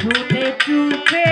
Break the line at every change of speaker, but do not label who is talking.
ছুটে চুপে